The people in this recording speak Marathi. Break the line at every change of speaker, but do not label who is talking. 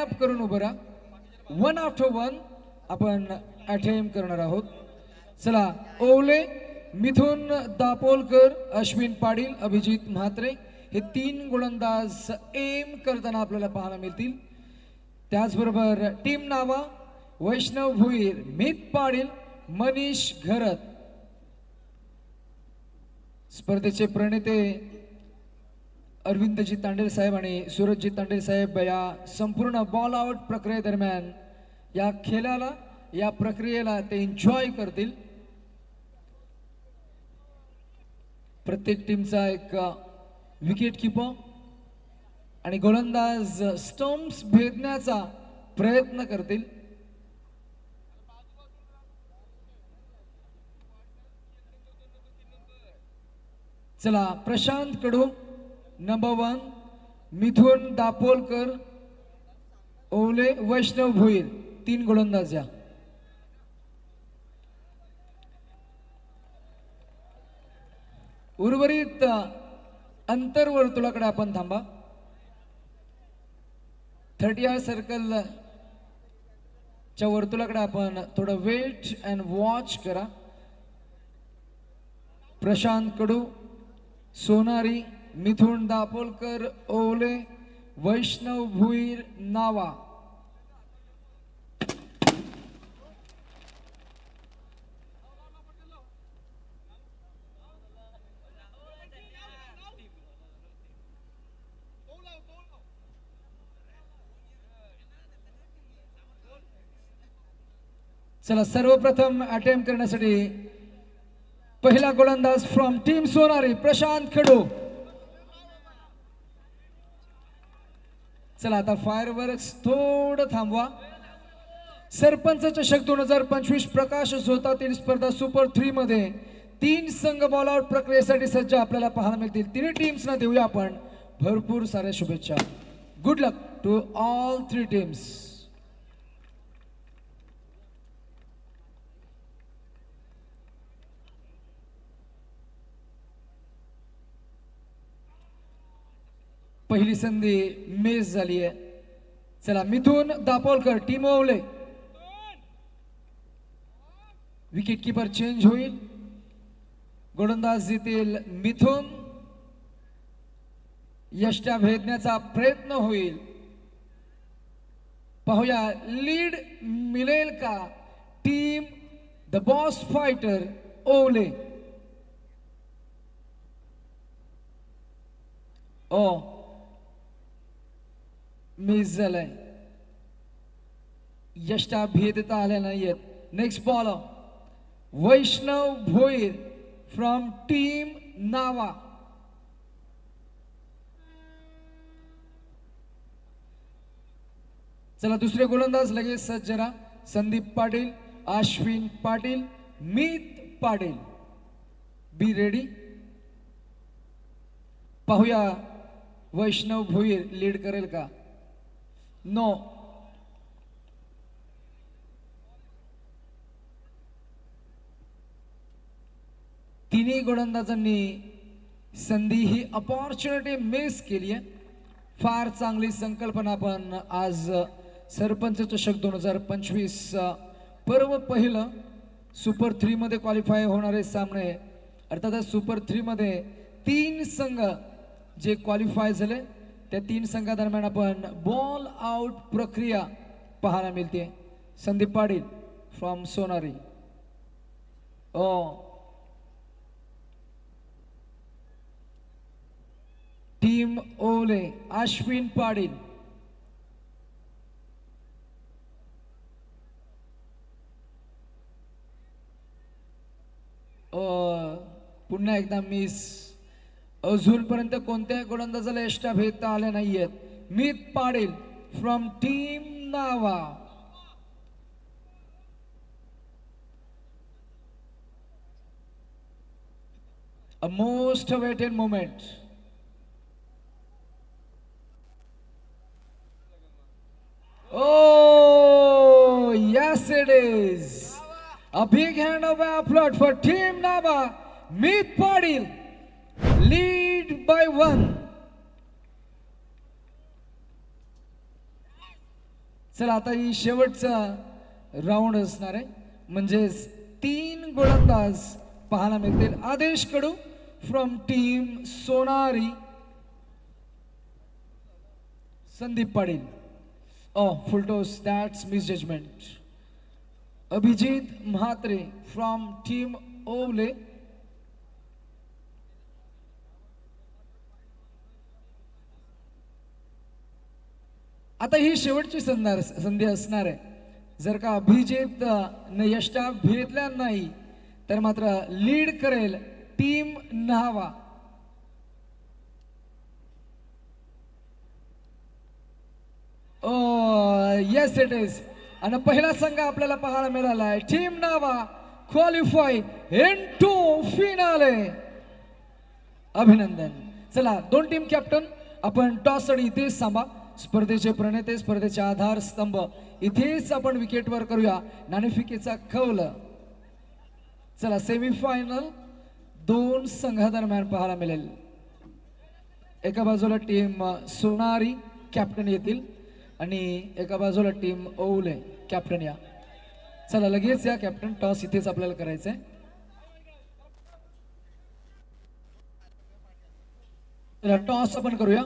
अप करून उभं राहा. वन आफ्टर वन आपण अटेम्प करणार आहोत. चला ओवले मिथुन दापोलकर अश्विन पाटील अभिजित म्हात्रे हे तीन गोलंदाज एम करताना आपल्याला पाहायला मिळतील. त्याचबरोबर टीम नावा वैष्णव भुईर मित पाटील मनीष घरत. स्पर्धेचे प्रणेते अरविंदजी तांडेल साहेब आणि सूरजजी तांडेल साहेब या संपूर्ण बॉल आउट प्रक्रियेदरम्यान या खेळाला या प्रक्रियेला ते एन्जॉय करतील. प्रत्येक टीमचा एक विकेट किपर आणि गोलंदाज स्टम्प्स भेदण्याचा प्रयत्न करतील. चला प्रशांत कडू. Number one Mithun Dapolkar Owale Vaishnav Bhoir. तीन गोलंदाज या. उर्वरित अंतर्वर्तुळाकडे आपण थांबा. थर्टी आर सर्कल च्या वर्तुळाकडे आपण थोडं वेट अँड वॉच करा. प्रशांत कडू सोनारी मिथुन दापोलकर ओले वैष्णव भुईर नावा. चला सर्वप्रथम अटेम्प्ट करण्यासाठी पहिला गोलंदाज फ्रॉम टीम सोनारी प्रशांत खेडू. चला आता फायरवर्क्स थोडं थांबवा. सरपंच चषक दोन हजार पंचवीस प्रकाश झोतातील स्पर्धा सुपर थ्री मध्ये तीन संघ बॉल आउट प्रक्रियेसाठी सज्ज आपल्याला पाहायला मिळतील. तिन्ही टीम्सना देऊया आपण. भरपूर साऱ्या शुभेच्छा. Good luck to all three teams पहिली संधी मिस झाली आहे. चला Mithun Dapolkar team Owale. Wicket keeper change होईल. गोलंदाज येतील मिथुन. यष्ट्या भेदण्याचा प्रयत्न होईल. पाहूया लीड मिळेल का? Team the boss fighter Owale. Oh miss झालंय यष्टा भेदता आल्या नाहीयेत. Next bowler Vaishnav Bhoir from team Nhava. चला दुसरे गोलंदाज लगेच सज्ज जरा. संदीप पाटील आश्विन पाटील मीत पाटील. बी रेडी पाहूया वैष्णव भोईर लीड करेल का? नो तिन्ही गोलंदाजांनी संधी ही अपॉर्च्युनिटी मिस केली आहे. फार चांगली संकल्पना पण आज सरपंच चषक दोन हजार पंचवीस पर्व पहिलं सुपर थ्रीमध्ये क्वालिफाय होणारे सामने. अर्थातच सुपर थ्रीमध्ये तीन संघ जे क्वालिफाय झाले. त्या तीन संघादरम्यान आपण बॉल आउट प्रक्रिया पाहायला मिळते. Sandeep Patil from Sonari. Oh team Owale Ashwin Patil. पुन्हा एकदा मिस अजूनपर्यंत कोणत्याही गोलंदाजाला एक्स्ट्रा भेटता आल्या नाहीयेत मी Patil from team Nhava a most awaited moment Oh, yes, it is. A big hand of applaud for Team Nava. Meet Padil. Lead by one. चला आता ही शेवटचा राऊंड असणार आहे. म्हणजेच तीन गोलंदाज पाहायला मिळतील. Aadesh Kadu from team Sonari. Sandeep Patil. Oh full toss that's misjudgement Abhijit Mhatre from team Owale. आता ही शेवटची संधार संधी असणार आहे. जर का अभिजित न यष्टा भेटला नाही तर मात्र लीड करेल team Nhava. Oh yes it is आणि पहिला संघ आपल्याला पाहायला मिळाला आहे टीम नावा क्वालिफाय इन टू फिनाले अभिनंदन. चला दोन टीम कॅप्टन आपण टॉस आणि इथेच थांबा. स्पर्धेचे प्रणेते स्पर्धेचे आधारस्तंभ इथेच आपण विकेटवर करूया. नाणेफिकेचा कौल चला सेमीफायनल दोन संघादरम्यान पाहायला मिळेल. एका बाजूला टीम सोनारी कॅप्टन येतील आणि एका बाजूला टीम ओले कॅप्टन या. चला लगेच या कॅप्टन टॉस इथेच आपल्याला करायचंय. चला टॉस आपण करूया.